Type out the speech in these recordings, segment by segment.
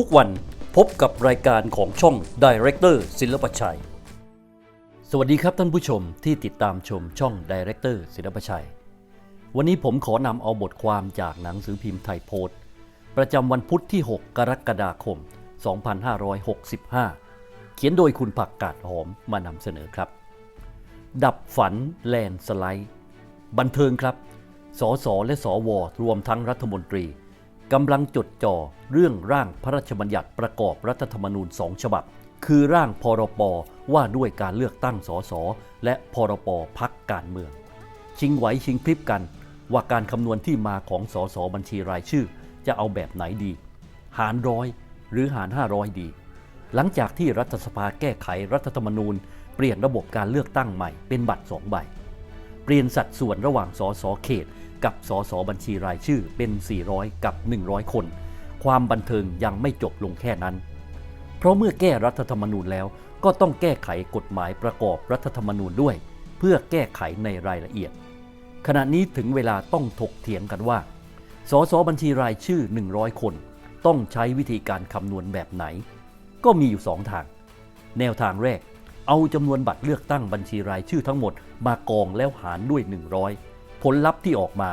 ทุกวันพบกับรายการของช่อง Director ศิลปชัย สวัสดีครับท่านผู้ชมที่ติดตามชมช่อง Director ศิลปชัย วันนี้ผมขอนำเอาบทความจากหนังสือพิมพ์ไทยโพสต์ประจำวันพุธที่ 6 กรกฎาคม 2565 เขียนโดยคุณผักกาดหอมมานำเสนอครับ ดับฝันแลนสไลด์ บันเทิงครับสสและสวรวมทั้งรัฐมนตรี กำลังจดจ่อเรื่องร่างพระราชบัญญัติประกอบรัฐธรรมนูญสองฉบับ คือร่างพรปว่าด้วยการเลือกตั้งสสและพรปพักการเมือง ชิงไหวชิงพริบกัน ว่าการคำนวณที่มาของสสบัญชีรายชื่อ จะเอาแบบไหนดี หารร้อยหรือหาร 500 ดี หลังจากที่รัฐสภาแก้ไขรัฐธรรมนูญ เปลี่ยนระบบการเลือกตั้งใหม่เป็นบัตรสองใบ เปลี่ยนสัดส่วนระหว่างสสเขต กับสสบัญชีรายชื่อเป็น 400 กับ 100 คน ความบันเทิงยังไม่จบลงแค่นั้น เพราะเมื่อแก้รัฐธรรมนูญแล้วก็ต้องแก้ไขกฎหมายประกอบรัฐธรรมนูญด้วย เพื่อแก้ไขในรายละเอียด ขณะนี้ถึงเวลาต้องถกเถียงกันว่า สสบัญชีรายชื่อ 100 คน ต้องใช้วิธีการคำนวณแบบไหน ก็มีอยู่สองทาง แนวทางแรก เอาจำนวนบัตรเลือกตั้งบัญชีรายชื่อทั้งหมดมากองแล้วหารด้วย 100 ลลัพธ์ที่ออกมา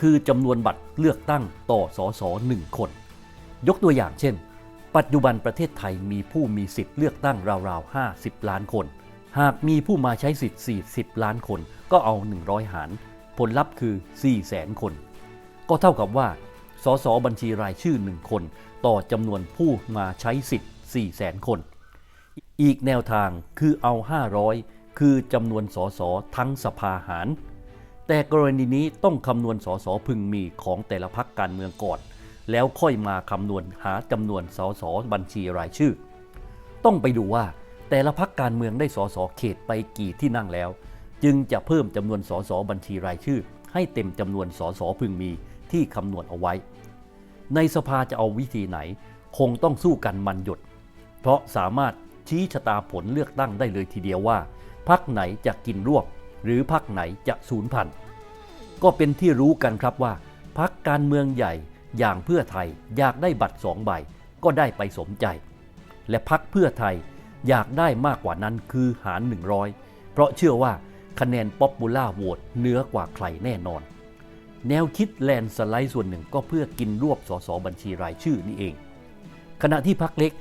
คือจำนวนบัตรเลือกตั้งต่อสอสอหนึ่งคน ยกตัวอย่างเช่น ปัจจุบันประเทศไทยมีผู้มีสิทธิ์เลือกตั้งราวๆ 50 ล้านคน หากมีผู้มาใช้สิทธิ์ 40 ล้านคน ก็เอา 100 หาร ผลลัพธ์คือ4แสนคน ก็เท่ากับว่าสสบัญชีรายชื่อ 1 คน ต่อจำนวนผู้มาใช้สิทธิ์4แสนคน อีกแนวทางคือเอา 500 คือจำนวนสสทั้งสภาหาร แต่กรณีนี้ต้องคำนวณสสพึงมีของแต่ละพักการเมืองก่อน แล้วค่อยมาคำนวณหาจำนวนสสบัญชีรายชื่อ ต้องไปดูว่าแต่ละพักการเมืองได้สสเขตไปกี่ที่นั่งแล้ว จึงจะเพิ่มจำนวนสสบัญชีรายชื่อ ให้เต็มจำนวนสสพึงมีที่คำนวณเอาไว้ ในสภาจะเอาวิธีไหน คงต้องสู้กันมันหยด เพราะสามารถชี้ชะตาผลเลือกตั้งได้เลยทีเดียวว่าพักไหนจะกินรวบ หรือพักไหนจะสูญพันธุ์ก็เป็นที่รู้กันครับว่าพักการเมืองใหญ่อย่างเพื่อไทยอยากได้บัตรสองใบก็ได้ไปสมใจ และพักเพื่อไทยอยากได้มากกว่านั้นคือหาร 100 เพราะเชื่อว่าคะแนนป๊อปปูล่าโหวตเหนือกว่าใครแน่นอน แนวคิดแลนสไลด์ส่วนหนึ่งก็เพื่อกินรวบสสบัญชีรายชื่อนี่เอง ขณะที่พักเล็ก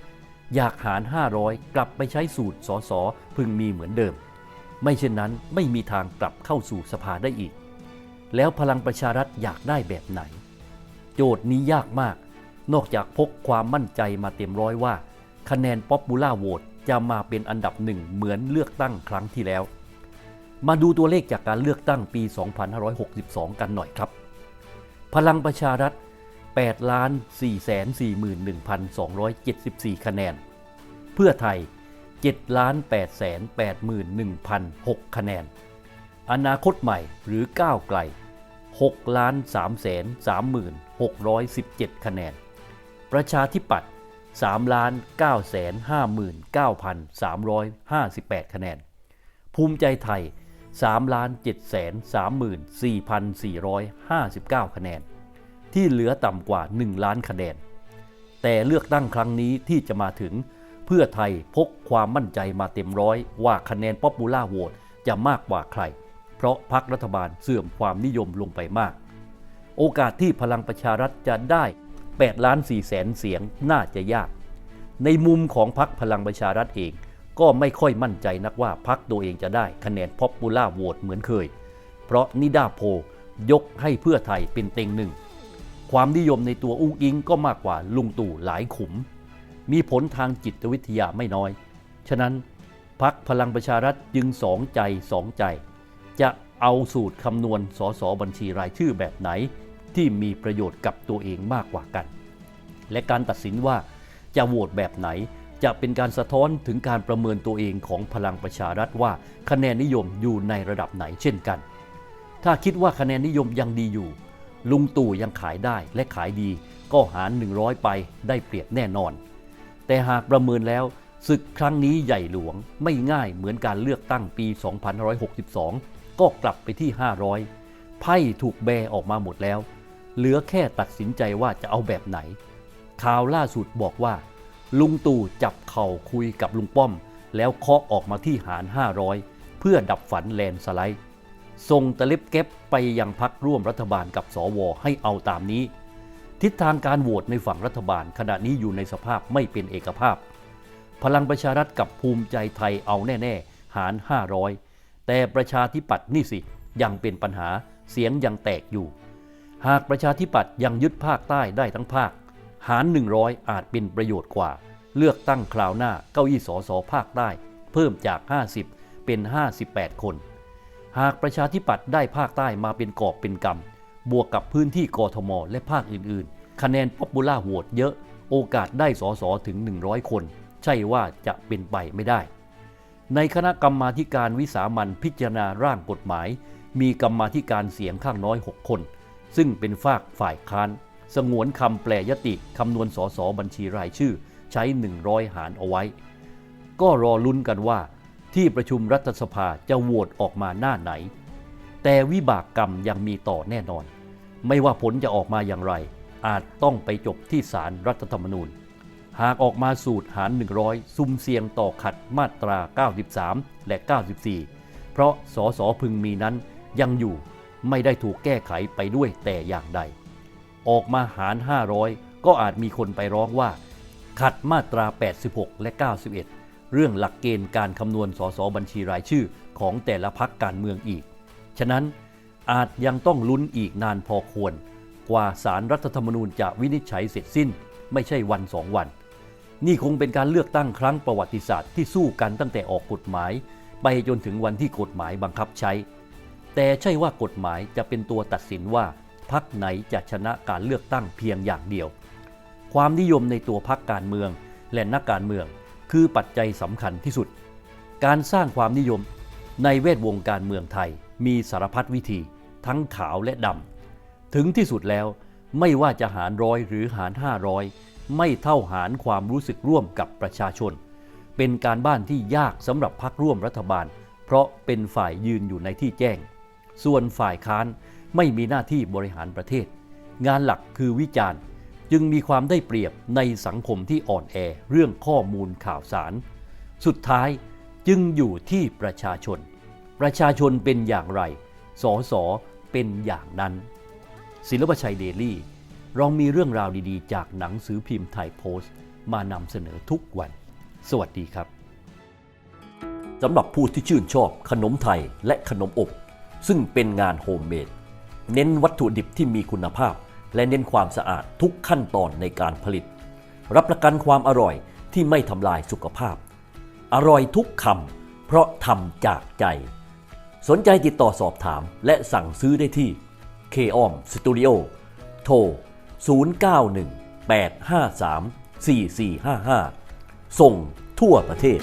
อยากหาร 500 กลับไปใช้สูตรสสพึงมีเหมือนเดิม ไม่เช่นนั้นไม่มีทางกลับเข้าสู่สภาได้อีก แล้วพลังประชารัฐอยากได้แบบไหน โจทย์นี้ยากมาก นอกจากพกความมั่นใจมาเต็มร้อยว่า คะแนนป๊อปปูล่าโหวตจะมาเป็นอันดับหนึ่งเหมือนเลือกตั้งครั้งที่แล้ว มาดูตัวเลขจากการเลือกตั้งปี 2562 กันหน่อยครับ พลังประชารัฐ8,441,274 คะแนน เพื่อไทย 7ล้าน8แสน8 1 006คะแนน อนาคตใหม่หรือก้าวไกล6ล้าน3แสน3 617 คะแนน ประชาธิปัตย์3ล้าน9แสน59,358 คะแนน ภูมิใจไทย3ล้าน7แสน34,459 คะแนน ที่เหลือต่ำกว่า 1 ล้านคะแนน แต่เลือกตั้งครั้งนี้ที่จะมาถึง เพื่อไทยพกความมั่นใจมาเต็มร้อยว่าคะแนนป๊อปปูล่าโหวตจะมากกว่าใคร เพราะพรรครัฐบาลเสื่อมความนิยมลงไปมาก โอกาสที่พลังประชารัฐจะได้8ล้าน4แสนเสียงน่าจะยาก ในมุมของพรรคพลังประชารัฐเอง ก็ไม่ค่อยมั่นใจนักว่าพรรคตัวเองจะได้คะแนนป๊อปปูล่าโหวตเหมือนเคย เพราะนิดาโพยกให้เพื่อไทยเป็นเต็งหนึ่ง ความนิยมในตัวอุ้งอิงก็มากกว่าลุงตู่หลายขุม มีผลทางจิตวิทยาไม่น้อย ฉะนั้นพักพลังประชารัฐจึงสองใจสองใจ จะเอาสูตรคำนวณสสบัญชีรายชื่อแบบไหน ที่มีประโยชน์กับตัวเองมากกว่ากัน และการตัดสินว่าจะโหวตแบบไหนจะเป็นการสะท้อนถึงการประเมินตัวเองของพลังประชารัฐว่าคะแนนนิยมอยู่ในระดับไหนเช่นกัน ถ้าคิดว่าคะแนนนิยมยังดีอยู่ ลุงตู่ยังขายได้และขายดี ก็หาร 100 ไปได้เปรียบแน่นอน แต่หากประเมินแล้วศึกครั้งนี้ใหญ่หลวงไม่ง่ายเหมือนการเลือกตั้งปี 2562 ก็กลับไปที่ 500 ไพ่ถูกแบออกมาหมดแล้ว เหลือแค่ตัดสินใจว่าจะเอาแบบไหน ข่าวล่าสุดบอกว่า ลุงตู่จับเข่าคุยกับลุงป้อม แล้วเคาะออกมาที่หาร 500 เพื่อดับฝันแลนสไลด์ส่งตะเล็บเก็บไปยังพักร่วมรัฐบาลกับสวให้เอาตามนี้ ทิศทางการโหวตในฝั่งรัฐบาล ขณะนี้อยู่ในสภาพไม่เป็นเอกภาพ พลังประชารัฐกับภูมิใจไทยเอาแน่ๆ หาร 500 แต่ประชาธิปัตย์นี่สิยังเป็นปัญหาเสียงยังแตกอยู่ หากประชาธิปัตย์ยังยึดภาคใต้ได้ทั้งภาค หาร 100 อาจเป็นประโยชน์กว่า เลือกตั้งคราวหน้าเก้าอี้สอสอภาคใต้ เพิ่มจาก 50 เป็น 58 คน หากประชาธิปัตย์ได้ภาคใต้มาเป็นกอบเป็นกำ บวกกับพื้นที่กทม และภาคอื่นๆ คะแนนป๊อปปูล่าโหวตเยอะ โอกาสได้สอสอถึง 100 คน ใช่ว่าจะเป็นไปไม่ได้ ในคณะกรรมาการวิสามันพิจารณาร่างกฎหมาย มีกรรมาการเสียงข้างน้อย 6 คน ซึ่งเป็นฝากฝ่ายค้าน สงวนคำแปลยติคำนวณสสบัญชีรายชื่อ ใช้ 100 หารเอาไว้ ก็รอลุ้นกันว่า ที่ประชุมรัฐสภาจะโหวตออกมาหน้าไหน แต่วิบากกรรมยังมีต่อแน่นอน ไม่ว่าผลจะออกมาอย่างไร อาจต้องไปจบที่ศาลรรัฐธรรมนูญ หากออกมาสูตรหาร 100 ซุ่มเสี่ยงต่อขัดมาตรา 93 และ 94 เพราะสสพึงมีนั้นยังอยู่ไม่ได้ถูกแก้ไขไปด้วยแต่อย่างใด ออกมาหาร 500 ก็อาจมีคนไปร้องว่า ขัดมาตรา 86 และ 91 เรื่องหลักเกณฑ์การคำนวณสสบัญชีรายชื่อของแต่ละพักการเมืองอีก ฉะนั้นอาจยังต้องลุ้นอีกนานพอควร กว่าสารรัฐธรรมนูญจะวินิจฉัยเสร็จสิ้น ไม่ใช่วันสองวัน นี่คงเป็นการเลือกตั้งครั้งประวัติศาสตร์ที่สู้กันตั้งแต่ออกกฎหมาย ไปจนถึงวันที่กฎหมายบังคับใช้ แต่ใช่ว่ากฎหมายจะเป็นตัวตัดสินว่าพักไหนจะชนะการเลือกตั้งเพียงอย่างเดียว ความนิยมในตัวพักการเมืองและนักการเมือง คือปัจจัยสำคัญที่สุด การสร้างความนิยม ในเวทวงการเมืองไทยมีสารพัดวิธี ทั้งขาวและดำ ถึงที่สุดแล้วไม่ว่าจะหารร้อยหรือหาร 500 ไม่เท่าหารความรู้สึกร่วมกับประชาชน เป็นการบ้านที่ยากสำหรับพักร่วมรัฐบาล เพราะเป็นฝ่ายยืนอยู่ในที่แจ้ง ส่วนฝ่ายค้านไม่มีหน้าที่บริหารประเทศ งานหลักคือวิจารณ์ จึงมีความได้เปรียบในสังคมที่อ่อนแอเรื่องข้อมูลข่าวสาร สุดท้าย จึงอยู่ที่ประชาชน ประชาชนเป็นอย่างไรสอสอเป็นอย่างนั้น ศิลปชัยเดลี่ เรามีเรื่องราวดีๆ จากหนังสือพิมพ์ไทยโพสต์ มานำเสนอทุกวัน สวัสดีครับสำหรับผู้ที่ชื่นชอบขนมไทยและขนมอบ ซึ่งเป็นงานโฮมเมดเน้นวัตถุดิบที่มีคุณภาพ และเน้นความสะอาดทุกขั้นตอนในการผลิต รับประกันความอร่อยที่ไม่ทำลายสุขภาพ อร่อยทุกคำเพราะทำจากใจ สนใจติดต่อสอบถามและสั่งซื้อได้ที่ k o m Studio โทร 0918534455 ส่งทั่วประเทศ